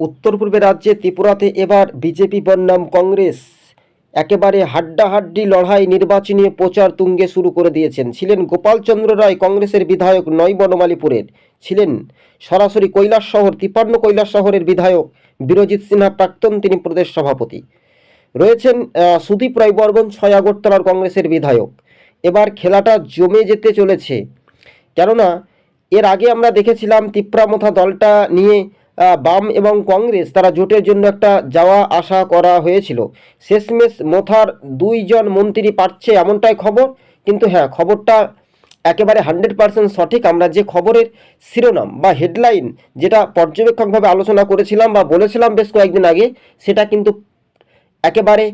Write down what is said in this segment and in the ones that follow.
উত্তর পূর্বে রাজ্যে ত্রিপুরাতে এবার বিজেপি বনাম কংগ্রেস। একেবারে হাড্ডাহাড্ডি লড়াই নির্বাচনী প্রচার তুঙ্গে শুরু করে দিয়েছেন। ছিলেন গোপালচন্দ্র রায় কংগ্রেসের বিধায়ক নয় বনমালীপুরের। ছিলেন সরাসরি কৈলাস শহর তিপান্ন কৈলাস শহরের বিধায়ক বীরজিৎ সিনহা প্রাক্তন তিনি প্রদেশ সভাপতি। রয়েছেন সুদীপ রায় ছয় আগরতলার কংগ্রেসের বিধায়ক। এবার খেলাটা জমে যেতে চলেছে। কেননা, এর আগে আমরা দেখেছিলাম তিপ্রামথা দলটা নিয়ে বাম এবং কংগ্রেস তারা জোটের জন্য একটা যাওয়া আসা করা হয়েছিল। শেষমেশ মোথার দুইজন মন্ত্রী পাচ্ছে এমনটাই খবর, কিন্তু হ্যাঁ খবরটা একেবারে হান্ড্রেড পার্সেন্ট সঠিক। আমরা যে খবরের শিরোনাম বা হেডলাইন যেটা পর্যবেক্ষকভাবে আলোচনা করেছিলাম বা বলেছিলাম বেশ কয়েকদিন আগে, সেটা কিন্তু একেবারে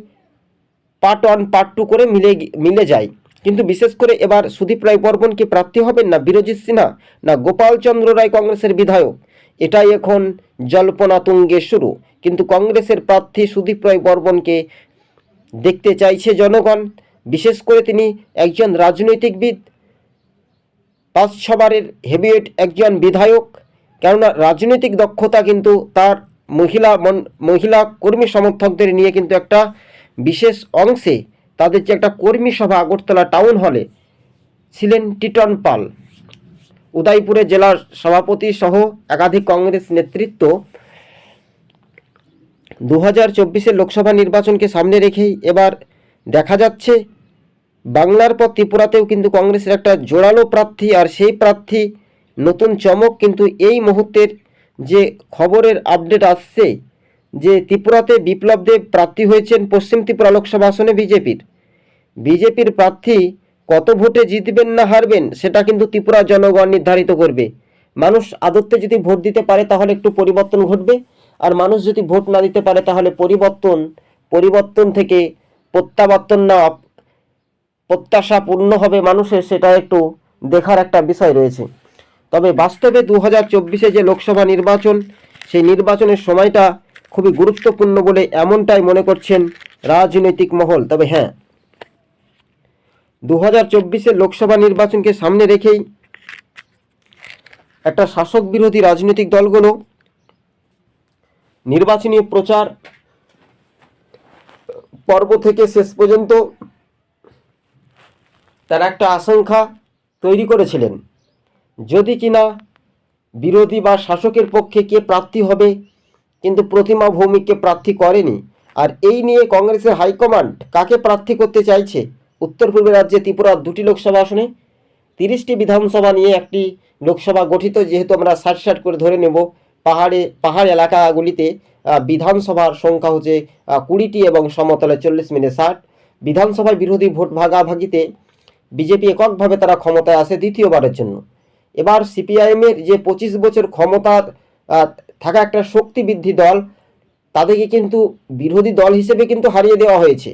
পার্ট ওয়ান পার্ট টু করে মিলে মিলে যায়। কিন্তু বিশেষ করে এবার সুদীপ রায় বর্মন কি প্রার্থী হবেন না বীরজিৎ সিনহা, না গোপালচন্দ্র রায় কংগ্রেসের বিধায়ক? এটাই এখন জল্পনা তুঙ্গে শুরু। কিন্তু কংগ্রেসের প্রার্থী সুদীপ রায় বর্মনকে দেখতে চাইছে জনগণ। বিশেষ করে তিনি একজন রাজনৈতিকবিদ। পাঁচ ছবারের হেভিওয়েট একজন বিধায়ক। কেননা রাজনৈতিক দক্ষতা কিন্তু তার মহিলা মহিলা কর্মী সমর্থকদের নিয়ে কিন্তু একটা বিশেষ অংশে তাদের যে একটা কর্মী সভা আগরতলা টাউন হলে ছিলেন টিটন পাল। উদয়পুরে জেলার সভাপতি সহ একাধিক কংগ্রেস নেতৃত্ব দু হাজার চব্বিশের লোকসভা নির্বাচনকে সামনে রেখেই এবার দেখা যাচ্ছে বাংলার পর ত্রিপুরাতেও কিন্তু কংগ্রেসের একটা জোরালো প্রার্থী আর সেই প্রার্থী নতুন চমক কিন্তু এই মুহূর্তের যে খবরের আপডেট আসছে যে ত্রিপুরাতে বিপ্লব দেব প্রার্থী হয়েছেন পশ্চিম ত্রিপুরা লোকসভা আসনে বিজেপির। বিজেপির প্রার্থী কত ভোটে জিতবেন না হারবেন, সেটা কিন্তু ত্রিপুরা জনগণ নির্ধারিত করবে। মানুষ আদত্তে যদি ভোট দিতে পারে, তাহলে একটু পরিবর্তন ঘটবে। আর মানুষ যদি ভোট না দিতে পারে, তাহলে পরিবর্তন পরিবর্তন থেকে প্রত্যাবর্তন না প্রত্যাশা পূর্ণ হবে মানুষের, সেটা একটু দেখার একটা বিষয় রয়েছে। তবে বাস্তবে দু হাজার যে লোকসভা নির্বাচন, সেই নির্বাচনের সময়টা খুবই গুরুত্বপূর্ণ বলে এমনটাই মনে করছেন রাজনৈতিক মহল। তবে হ্যাঁ দু হাজার লোকসভা নির্বাচনকে সামনে রেখেই একটা শাসক বিরোধী রাজনৈতিক দলগুলো নির্বাচনী প্রচার পর্ব থেকে শেষ পর্যন্ত তারা একটা আশঙ্কা তৈরি করেছিলেন। যদি কিনা বিরোধী বা শাসকের পক্ষে কে প্রার্থী হবে, কিন্তু প্রতিমা ভৌমিককে প্রার্থী করেনি, আর এই নিয়ে কংগ্রেসের হাইকমান্ড কাকে প্রার্থী করতে চাইছে উত্তর পূর্ব রাজ্যে ত্রিপুরার দুটি লোকসভা আসনে, তিরিশটি বিধানসভা নিয়ে একটি লোকসভা গঠিত, যেহেতু আমরা ষাট ষাট করে ধরে নেব, পাহাড়ে, পাহাড় এলাকাগুলিতে বিধানসভার সংখ্যা হচ্ছে কুড়িটি এবং সমতলে চল্লিশ মিনিট ষাট। বিধানসভায় বিরোধী ভোট ভাগাভাগিতে বিজেপি এককভাবে তারা ক্ষমতায় আসে দ্বিতীয়বারের জন্য। এবার সিপিআইএমের যে পঁচিশ বছর ক্ষমতা থাকা একটা শক্তি বৃদ্ধি দল, তাদেরকে কিন্তু বিরোধী দল হিসেবে কিন্তু হারিয়ে দেওয়া হয়েছে।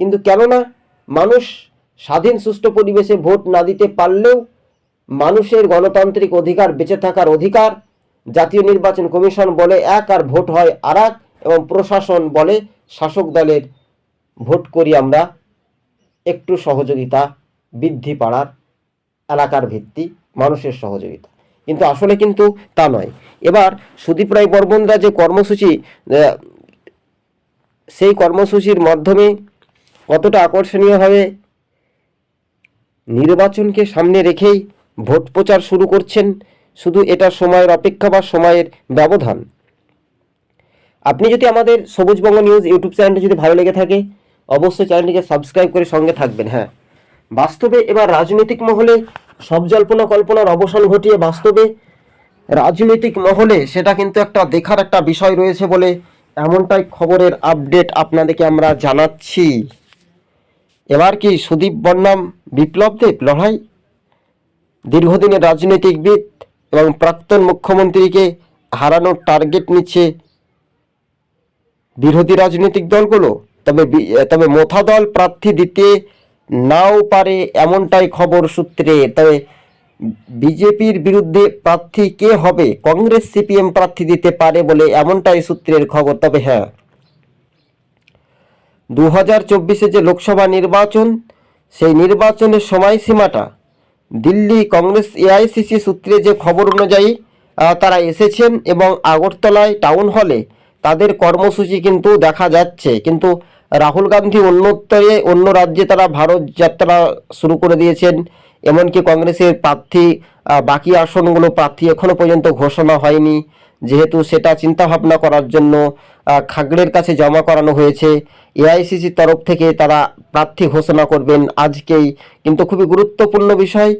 কিন্তু কেননা মানুষ স্বাধীন সুষ্ঠু পরিবেশে ভোট না দিতে পারলেও মানুষের গণতান্ত্রিক অধিকার বেঁচে থাকার অধিকার, জাতীয় নির্বাচন কমিশন বলে এক আর ভোট হয় আর এবং প্রশাসন বলে শাসক দলের ভোট করি আমরা। একটু সহযোগিতা বৃদ্ধি পাড়ার এলাকার ভিত্তি, মানুষের সহযোগিতা। কিন্তু আসলে কিন্তু তা নয়। এবার সুদীপ রায় বর্মনরা যে কর্মসূচি সেই কর্মসূচির মাধ্যমে কতটা আকর্ষণীয় হবে নির্বাচনকে সামনে রেখেই ভোট প্রচার শুরু করছেন, শুধু এটা সময়ের অপেক্ষা বা সময়ের ব্যবধান। আপনি যদি আমাদের সবুজবঙ্গ নিউজ ইউটিউব চ্যানেলটি যদি ভালো লেগে থাকে, অবশ্যই চ্যানেলটিকে সাবস্ক্রাইব করে সঙ্গে থাকবেন হ্যাঁ। বাস্তবে এবার রাজনৈতিক মহলে সব জল্পনা কল্পনার অবসান ঘটিয়ে বাস্তবে রাজনৈতিক মহলে সেটা কিন্তু একটা দেখার একটা বিষয় রয়েছে বলে এমনটাই খবরের আপডেট আপনাদেরকে আমরা জানাচ্ছি। এবার কি সুদীপ বর্ণাম বিপ্লব দেব লড়াই? দীর্ঘদিনের রাজনৈতিকবিদ এবং প্রাক্তন মুখ্যমন্ত্রীকে হারানোর টার্গেট নিচ্ছে বিরোধী রাজনৈতিক দলগুলো। তবে তবে মোথা দল প্রার্থী দিতে নাও পারে এমনটাই খবর সূত্রে। তবে বিজেপির বিরুদ্ধে প্রার্থী কে হবে? কংগ্রেস সিপিএম প্রার্থী দিতে পারে বলে এমনটাই সূত্রের খবর। তবে হ্যাঁ দু হাজার চব্বিশে যে লোকসভা নির্বাচন, সেই নির্বাচনের সময়সীমাটা দিল্লি কংগ্রেস এআইসিসি সূত্রে যে খবর অনুযায়ী তারা এসেছেন এবং আগরতলায় টাউন হলে তাদের কর্মসূচি কিন্তু দেখা যাচ্ছে। কিন্তু রাহুল গান্ধী অন্যত্তরে অন্য রাজ্যে তারা ভারত যাত্রা শুরু করে দিয়েছেন, এমনকি কংগ্রেসের প্রার্থী বাকি আসনগুলো প্রার্থী এখনও পর্যন্ত ঘোষণা হয়নি। যেহেতু সেটা চিন্তা ভাবনা করার জন্য খাগড়ের কাছে জমা করানো হয়েছে। এআইসিসির তরফ থেকে তারা প্রার্থী ঘোষণা করবেন আজকেই। কিন্তু খুবই গুরুত্বপূর্ণ বিষয়,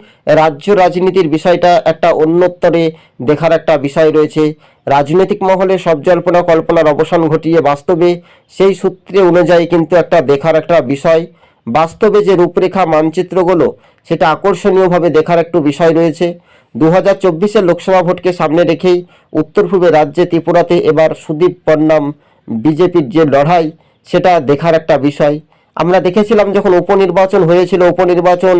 রাজ্য রাজনীতির বিষয়টা একটা অন্যত্তরে দেখার একটা বিষয় রয়েছে। রাজনৈতিক মহলে সব জল্পনা কল্পনার অবসান ঘটিয়ে বাস্তবে সেই সূত্রে অনুযায়ী কিন্তু একটা দেখার একটা বিষয়। বাস্তবে যে রূপরেখা, মানচিত্রগুলো, সেটা আকর্ষণীয়ভাবে দেখার একটু বিষয় রয়েছে। দু হাজার লোকসভা ভোটকে সামনে রেখেই উত্তর পূর্বে রাজ্যে ত্রিপুরাতে এবার সুদীপ পন্নাম বিজেপির যে লড়াই, সেটা দেখার একটা বিষয়। আমরা দেখেছিলাম যখন উপনির্বাচন হয়েছিল, উপনির্বাচন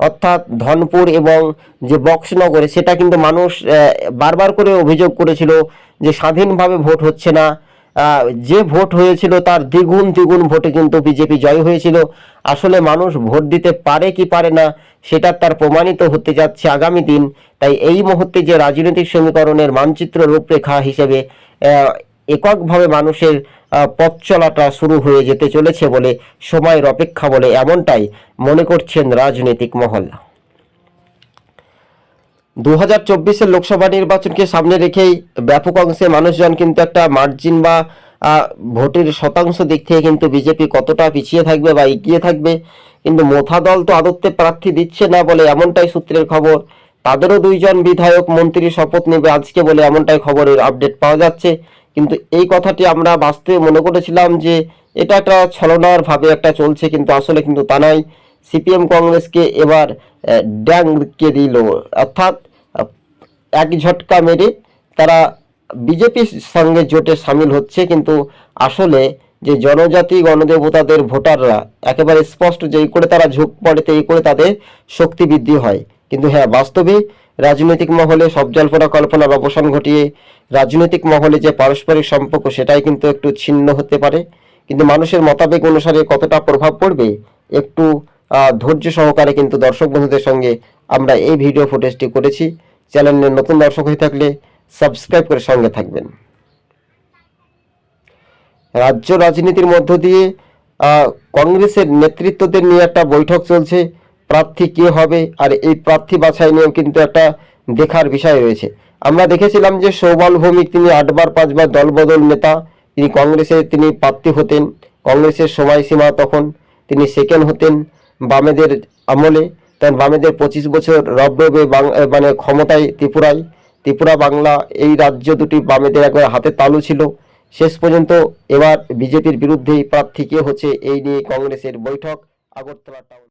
অর্থাৎ ধনপুর এবং যে বক্সনগরে, সেটা কিন্তু মানুষ বারবার করে অভিযোগ করেছিল যে স্বাধীনভাবে ভোট হচ্ছে না। যে ভোট হয়েছিল তার দ্বিগুণ দ্বিগুণ ভোটে কিন্তু বিজেপি জয় হয়েছিল। আসলে মানুষ ভোট দিতে পারে কি পারে না, সেটা তার প্রমাণিত হতে যাচ্ছে আগামী দিন। তাই এই মুহূর্তে যে রাজনৈতিক সমীকরণের মানচিত্র রূপরেখা হিসেবে এককভাবে মানুষের পথ চলাটা শুরু হয়ে যেতে চলেছে বলে সময়ের অপেক্ষা বলে এমনটাই মনে করছেন রাজনৈতিক মহল। দু হাজার চব্বিশের লোকসভা নির্বাচনকে সামনে রেখেই ব্যাপক অংশে মানুষজন কিন্তু একটা মার্জিন বা ভোটের শতাংশ দিক থেকে কিন্তু বিজেপি কতটা পিছিয়ে থাকবে বা এগিয়ে থাকবে, কিন্তু মোথা দল তো আদত্তে প্রার্থী দিচ্ছে না বলে এমনটাই সূত্রের খবর। তাদেরও দুইজন বিধায়ক মন্ত্রী শপথ নেবে আজকে বলে এমনটাই খবরের আপডেট পাওয়া যাচ্ছে। কিন্তু এই কথাটি আমরা বাস্তবে মনে করেছিলাম যে, এটা একটা ছলনার ভাবে একটা চলছে, কিন্তু আসলে কিন্তু তা নয়। সিপিএম কংগ্রেসকে এবার ড্যাংকে দিল। অর্থাৎ, এক ঝটকা মেরে তারা বিজেপির সঙ্গে জোটে সামিল হচ্ছে, কিন্তু আসলে যে জনজাতি, গণদেবতাদের ভোটাররা, একেবারে স্পষ্ট যে এই করে তারা ঝোঁক পড়ে এই করে তাদের শক্তি বৃদ্ধি হয়। কিন্তু হ্যাঁ বাস্তবে রাজনৈতিক মহলে সব জল্পনা কল্পনার অবসান ঘটিয়ে রাজনৈতিক মহলে যে পারস্পরিক সম্পর্ক, সেটাই কিন্তু একটু ছিন্ন হতে পারে। কিন্তু মানুষের মতাবেগ অনুসারে কতটা প্রভাব পড়বে, একটু ধৈর্য সহকারে কিন্তু দর্শক বন্ধুদের সঙ্গে আমরা এই ভিডিও ফুটেজটি করেছি। চ্যানেলের নতুন দর্শক হয়ে থাকলে সাবস্ক্রাইব করে সঙ্গে থাকবেন। রাজ্য রাজনীতির মধ্য দিয়ে কংগ্রেসের নেতৃত্বদের নিয়ে একটা বৈঠক চলছে। প্রার্থী কে হবে আর এই প্রার্থী বাছাই নিয়েও কিন্তু একটা দেখার বিষয় রয়েছে। আমরা দেখেছিলাম যে সৌবাল ভৌমিক তিনি আটবার, পাঁচবার দলবদল নেতা। তিনি কংগ্রেসের তিনি প্রার্থী হতেন। কংগ্রেসের সময়সীমা তখন তিনি সেকেন্ড হতেন। বামেদের আমলে তখন বামেদের পঁচিশ বছর রবরবে মানে ক্ষমতায় ত্রিপুরায়। ত্রিপুরা বাংলা এই রাজ্য দুটি বামেদের একবার হাতে তালু ছিল। শেষ পর্যন্ত এবার বিজেপির বিরুদ্ধেই প্রার্থী কে হচ্ছে এই নিয়ে কংগ্রেসের বৈঠক, আগরতলা টাউন